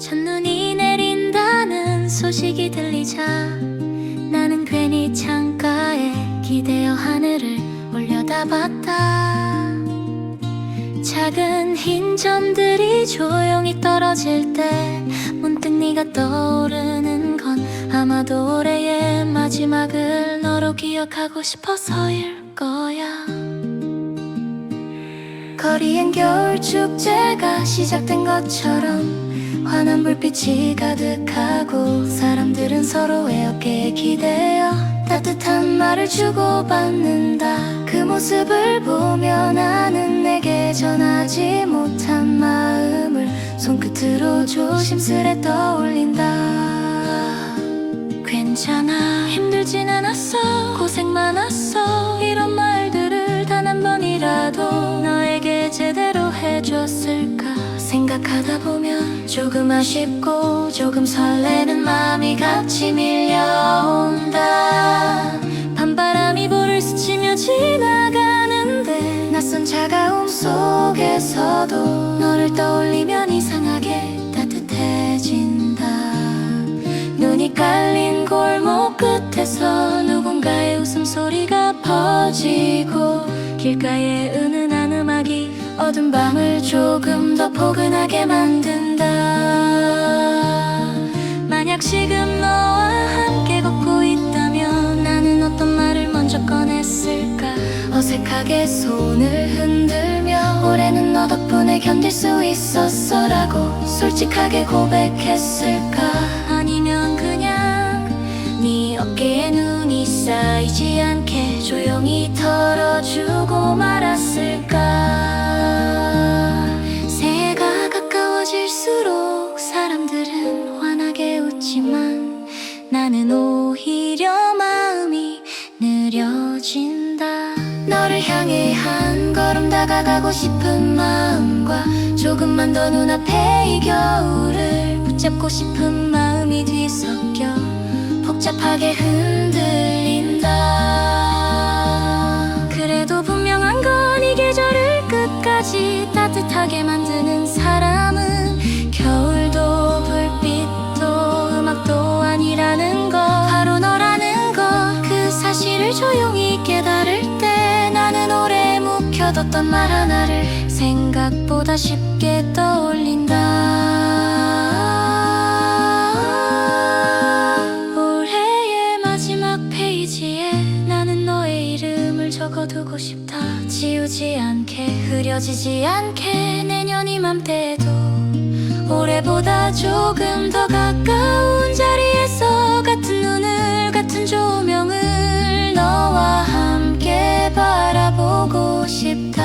첫눈이 내린다는 소식이 들리자 나는 괜히 창가에 기대어 하늘을 올려다봤다. 작은 흰 점들이 조용히 떨어질 때 문득 네가 떠오르는 건 아마도 올해의 마지막을 너로 기억하고 싶어서일 거야. 거리엔 겨울 축제가 시작된 것처럼 환한 불빛이 가득하고 사람들은 서로의 어깨에 기대어 따뜻한 말을 주고받는다. 그 모습을 보며 나는 내게 전하지 못한 마음을 손끝으로 조심스레 떠올린다 않았어. 이런 말들을 단 한 번이라도 너에게 제대로 해줬을까 생각하다 보면 조금 아쉽고 조금 설레는 마음이 같이 밀려온다. 밤바람이 볼을 스치며 지나가는데 낯선 차가움 속에서도 너를 떠올리면 이상하게 따뜻해진다. 눈이 깔린 골목 웃음소리가 퍼지고 길가의 은은한 음악이 어두운 밤을 조금 더 포근하게 만든다. 만약 지금 너와 함께 걷고 있다면 나는 어떤 말을 먼저 꺼냈을까? 어색하게 손을 흔들며 올해는 너 덕분에 견딜 수 있었어라고 솔직하게 고백했을까 쌓이지 않게 조용히 털어주고 말았을까? 새해가 가까워질수록 사람들은 환하게 웃지만 나는 오히려 마음이 느려진다. 너를 향해 한 걸음 다가가고 싶은 마음과 조금만 더 눈앞에 이 겨울을 붙잡고 싶은 마음이 뒤섞여 복잡하게 흔들 끝까지 따뜻하게 만드는 사람은 겨울도 불빛도 음악도 아니라는 거 바로 너라는 거 그 사실을 조용히 깨달을 때 나는 오래 묵혀뒀던 말 하나를 생각보다 쉽게 떠올린다 않게 흐려지지 않게 내년 이맘때도 올해보다 조금 더 가까운 자리에서 같은 눈을 같은 조명을 너와 함께 바라보고 싶다.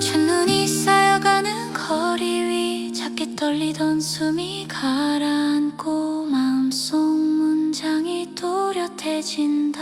첫눈이 쌓여가는 거리 위 작게 떨리던 숨이 가라앉고 마음속 또렷해진다.